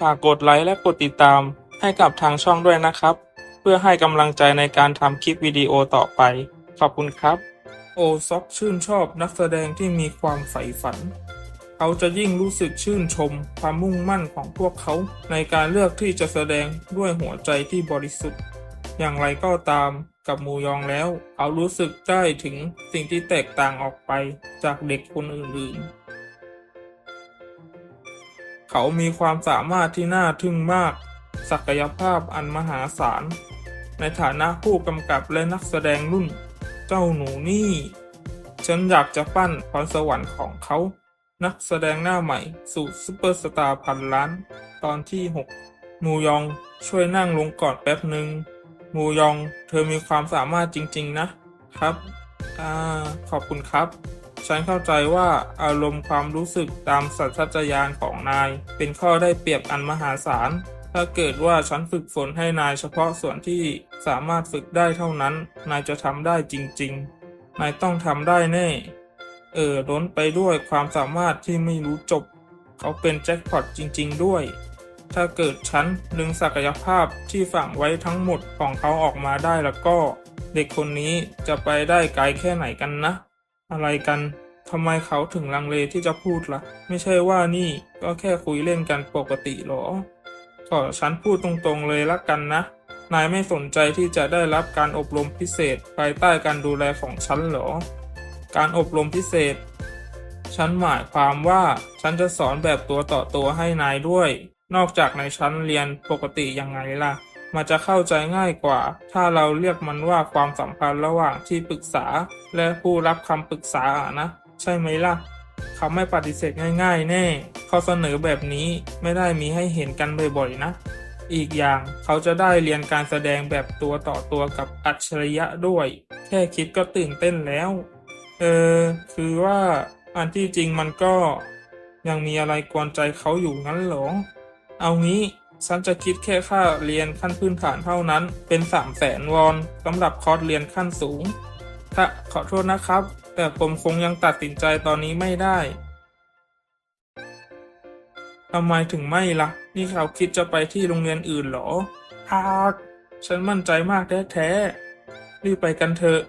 ฝากกดไลค์และกดติดตามให้กับทางช่องด้วยนะครับ เพื่อให้กำลังใจในการทำคลิปวิดีโอต่อไป ขอบคุณครับ โอซ็อกชื่นชอบนักแสดงที่มีความใฝ่ฝัน เขาจะยิ่งรู้สึกชื่นชมความมุ่งมั่นของพวกเขาในการเลือกที่จะแสดงด้วยหัวใจที่บริสุทธิ์ อย่างไรก็ตามกับมูยองแล้ว เขารู้สึกได้ถึงสิ่งที่แตกต่างออกไปจากเด็กคนอื่นๆ เขามีความสามารถที่น่าทึ่งมาก ศักยภาพอันมหาศาล ในฐานะผู้กำกับและนักแสดงรุ่น เจ้าหนูนี่ ฉันอยากจะปั้นพรสวรรค์ของเขา นักแสดงหน้าใหม่สู่ซุปเปอร์สตาร์พันล้าน ตอนที่ 6 มูยองช่วยนั่งลงก่อนแป๊บหนึ่งมูยอง เธอมีความสามารถจริง ๆ นะ ครับ อ่า ขอบคุณครับ ฉันเข้าใจว่าอารมณ์ความรู้สึกตามสัญชาตญาณของนาย เป็นข้อได้เปรียบอันมหาศาล ถ้าเกิดว่าฉันฝึกฝนให้นายเฉพาะส่วนที่สามารถฝึกได้เท่านั้น นายจะทำได้จริง ๆ นายต้องทำได้แน่ เออล้นไปด้วยความสามารถที่ไม่รู้จบ เขาเป็นแจ็คพอตจริง ๆ ด้วย ถ้าเกิดฉันดึงศักยภาพที่ฝังไว้ทั้งหมดของเขาออกมาได้แล้วก็ เด็กคนนี้จะไปได้ไกลแค่ไหนกันนะ อะไรกันทำไมเขาถึงลังเลที่จะพูดละ่ะ ไม่ใช่ว่านี่ก็แค่คุยเล่นกันปกติหรอก็ฉันพูดตรงๆเลยละกันนะ นายไม่สนใจที่จะได้รับการอบรมพิเศษภายใต้การดูแลของฉันหรอ การอบรมพิเศษ ฉันหมายความว่าฉันจะสอนแบบตัวต่อตัวให้นายด้วย นอกจากในชั้นเรียนปกติยังไงล่ะ มันจะเข้าใจง่ายกว่า ถ้าเราเรียกมันว่าความสัมพันธ์ระหว่างที่ปรึกษา และผู้รับคำปรึกษาอะนะ ใช่ไหมล่ะ เขาไม่ปฏิเสธง่ายๆ แน่ข้อเสนอแบบนี้ไม่ได้มีให้เห็นกันบ่อยๆนะ อีกอย่างเขาจะได้เรียนการแสดงแบบตัวต่อตัวกับอัจฉริยะด้วย แค่คิดก็ตื่นเต้นแล้ว เออ คือว่าอันที่จริงมันก็ยังมีอะไรกวนใจเขาอยู่งั้นหรอ เอางี้ ฉันจะคิดแค่ค่าเรียนขั้นพื้นฐานเท่านั้น เป็นสามแสนวอนสำหรับคอร์สเรียนขั้นสูง ถ้าขอโทษนะครับ แต่ผมคงยังตัดสินใจตอนนี้ไม่ได้ทำไมถึงไม่ล่ะ นี่เขาคิดจะไปที่โรงเรียนอื่นเหรอฮากฉันมั่นใจมากแท้ๆ รีบไปกันเถอะ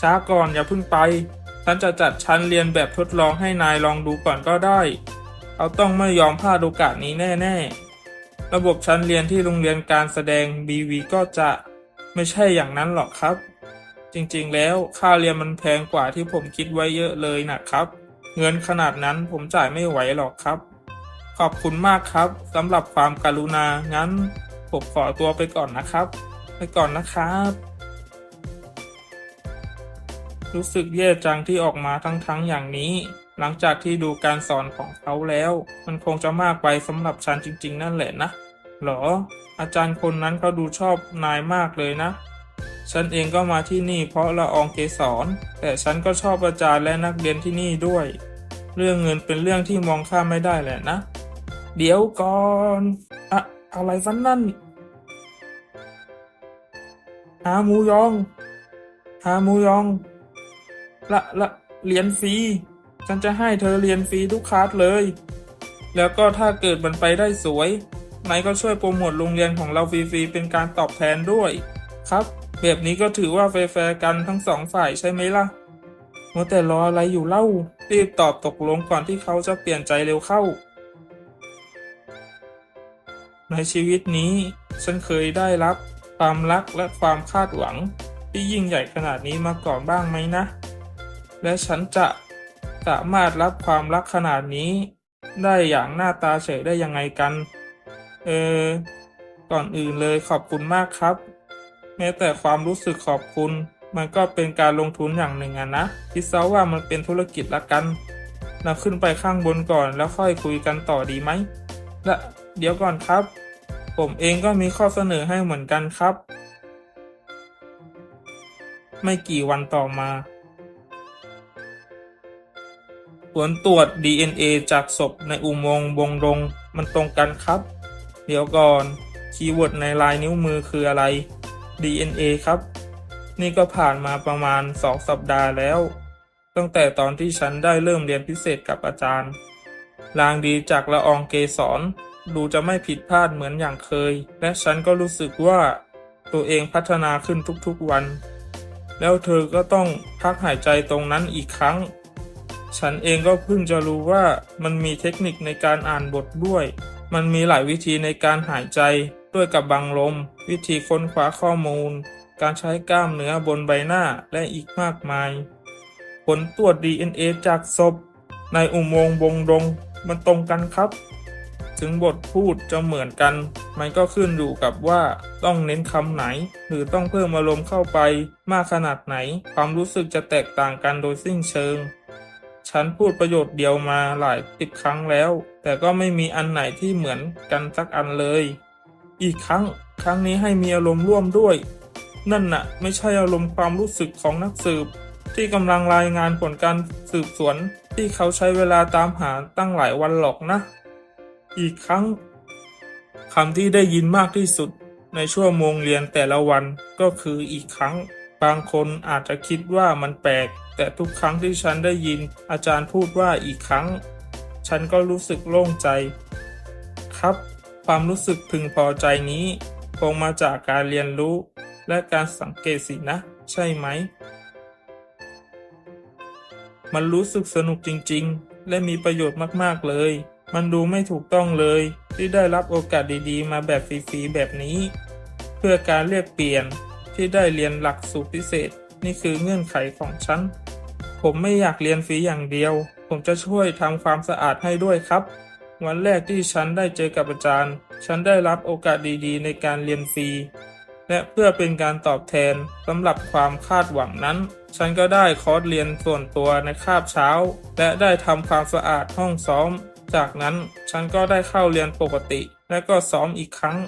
ช้าก่อนอย่าเพิ่งไป ฉันจะจัดชั้นเรียนแบบทดลองให้นายลองดูก่อนก็ได้ เขาต้องไม่ยอมพลาดโอกาสนี้แน่ ๆ ระบบชั้นเรียนที่โรงเรียนการแสดง BV ก็จะไม่ใช่อย่างนั้นหรอกครับ จริงๆ แล้วค่าเรียนมันแพงกว่าที่ผมคิดไว้เยอะเลยนะครับ เงินขนาดนั้นผมจ่ายไม่ไหวหรอกครับ ขอบคุณมากครับสำหรับความกรุณา งั้นผมขอตัวไปก่อนนะครับ ไปก่อนนะครับ รู้สึกแย่จังที่ออกมาทั้งๆอย่างนี้ หลังจากที่ดูการสอนของเขาแล้ว มันคงจะมากไปสำหรับฉันจริง ๆ นั่นแหละนะหรอ อาจารย์คนนั้นเขาดูชอบนายมากเลยนะ ฉันเองก็มาที่นี่เพราะละอองเกสรแต่ฉันก็ชอบอาจารย์และนักเรียนที่นี่ด้วย เรื่องเงินเป็นเรื่องที่มองข้ามไม่ได้แหละนะ เดี๋ยวก่อนอะอะไรฟันนั่นหาหมูยองหาหมูยอง ละละเหรียนฟรี ฉันจะให้เธอเรียนฟรีทุกคลาสเลย แล้วก็ถ้าเกิดมันไปได้สวยนายก็ช่วยโปรโมทโรงเรียนของเราฟรีๆเป็นการตอบแทนด้วย ครับ แบบนี้ก็ถือว่าแฟร์กันทั้งสองฝ่ายใช่ไหมล่ะมัวแต่รออะไรอยู่เล่า รีบตอบตกลงก่อนที่เขาจะเปลี่ยนใจเร็วเข้า ในชีวิตนี้ ฉันเคยได้รับ ความรักและความคาดหวัง ที่ยิ่งใหญ่ขนาดนี้มาก่อนบ้างไหมนะ และฉันจะ สามารถรับความรักขนาดนี้ ได้อย่างหน้าตาเฉยได้ยังไงกัน เออ ก่อนอื่นเลยขอบคุณมากครับ แม้แต่ความรู้สึกขอบคุณ มันก็เป็นการลงทุนอย่างหนึ่งอะนะ คิดซะว่ามันเป็นธุรกิจละกันเราขึ้นไปข้างบนก่อนแล้วค่อยคุยกันต่อดีไหมและเดี๋ยวก่อนครับ ผมเองก็มีข้อเสนอให้เหมือนกันครับ ไม่กี่วันต่อมา ผลตรวจ DNA จากศพในอุโมงค์บงดงมันตรงกันครับ เดี๋ยวก่อน คีย์เวิร์ดในลายนิ้วมือคืออะไร DNA ครับ นี่ก็ผ่านมาประมาณสองสัปดาห์แล้ว ตั้งแต่ตอนที่ฉันได้เริ่มเรียนพิเศษกับอาจารย์ ลางดีจากละอองเกสรดูจะไม่ผิดพลาดเหมือนอย่างเคย และฉันก็รู้สึกว่าตัวเองพัฒนาขึ้นทุกๆวัน แล้วเธอก็ต้องพักหายใจตรงนั้นอีกครั้ง ฉันเองก็เพิ่งจะรู้ว่ามันมีเทคนิคในการอ่านบทด้วย มันมีหลายวิธีในการหายใจด้วยกับบังลม วิธีค้นคว้าข้อมูล การใช้กล้ามเนื้อบนใบหน้าและอีกมากมาย ผลตรวจ DNA จากศพ ในอุโมงค์บงดงมันตรงกันครับ ถึงบทพูดจะเหมือนกัน มันก็ขึ้นอยู่กับว่าต้องเน้นคำไหน หรือต้องเพิ่มอารมณ์เข้าไปมากขนาดไหน ความรู้สึกจะแตกต่างกันโดยสิ้นเชิง ฉันพูดประโยชน์เดียวมาหลายสิบครั้งแล้ว แต่ก็ไม่มีอันไหนที่เหมือนกันสักอันเลย อีกครั้ง ครั้งนี้ให้มีอารมณ์ร่วมด้วย นั่นน่ะ ไม่ใช่อารมณ์ความรู้สึกของนักสืบ ที่กำลังรายงานผลการสืบสวน ที่เขาใช้เวลาตามหาตั้งหลายวันหรอกนะ อีกครั้งคำที่ได้ยินมากที่สุดในชั่วโมงเรียนแต่ละวันก็คืออีกครั้ง บางคนอาจจะคิดว่ามันแปลก แต่ทุกครั้งที่ฉันได้ยินอาจารย์พูดว่าอีกครั้ง ฉันก็รู้สึกโล่งใจ ครับ ความรู้สึกพึงพอใจนี้คงมาจากการเรียนรู้ และการสังเกตสินะ ใช่ไหม มันรู้สึกสนุกจริงๆ และมีประโยชน์มากๆเลย มันดูไม่ถูกต้องเลย ที่ได้รับโอกาสดีๆ มาแบบฟรีๆแบบนี้ เพื่อการเรียกเปลี่ยน ที่ได้เรียนหลักสูตรพิเศษ นี่คือเงื่อนไขของฉัน ผมไม่อยากเรียนฟรีอย่างเดียว ผมจะช่วยทำความสะอาดให้ด้วยครับ วันแรกที่ฉันได้เจอกับอาจารย์ ฉันได้รับโอกาสดีๆ ในการเรียนฟรี และเพื่อเป็นการตอบแทนสำหรับความคาดหวังนั้น ฉันก็ได้คอร์สเรียนส่วนตัวในคาบเช้า และได้ทำความสะอาดห้องซ้อม จากนั้นฉันก็ได้เข้าเรียนปกติ และก็ซ้อมอีกครั้ง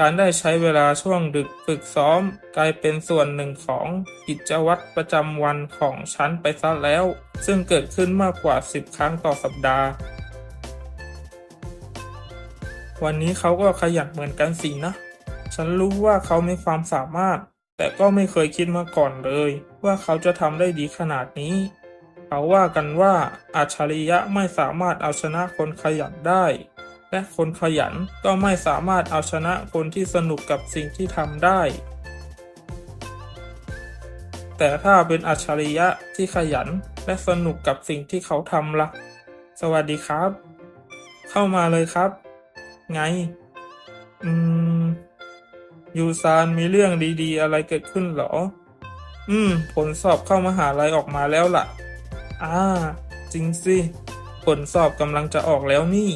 การได้ใช้เวลาช่วงดึกฝึกซ้อม กลายเป็นส่วนหนึ่งของกิจวัตรประจำวันของฉันไปซะแล้ว ซึ่งเกิดขึ้นมากกว่า 10 ครั้งต่อสัปดาห์ วันนี้เขาก็ขยันเหมือนกันสินะ ฉันรู้ว่าเขามีความสามารถ แต่ก็ไม่เคยคิดมาก่อนเลย ว่าเขาจะทำได้ดีขนาดนี้ เขาว่ากันว่าอัจฉริยะไม่สามารถเอาชนะคนขยันได้ และคนขยันก็ไม่สามารถเอาชนะคนที่สนุกกับสิ่งที่ทำได้ แต่ถ้าเป็นอัจฉริยะที่ขยันและสนุกกับสิ่งที่เขาทำละ่ะ สวัสดีครับ เข้ามาเลยครับ ไง อืม ยูซานมีเรื่องดีๆ อะไรเกิดขึ้นเหรอ อืม ผลสอบเข้ามหาลัยออกมาแล้วล่ะ อ่า จริงสิ ผลสอบกำลังจะออกแล้วนี่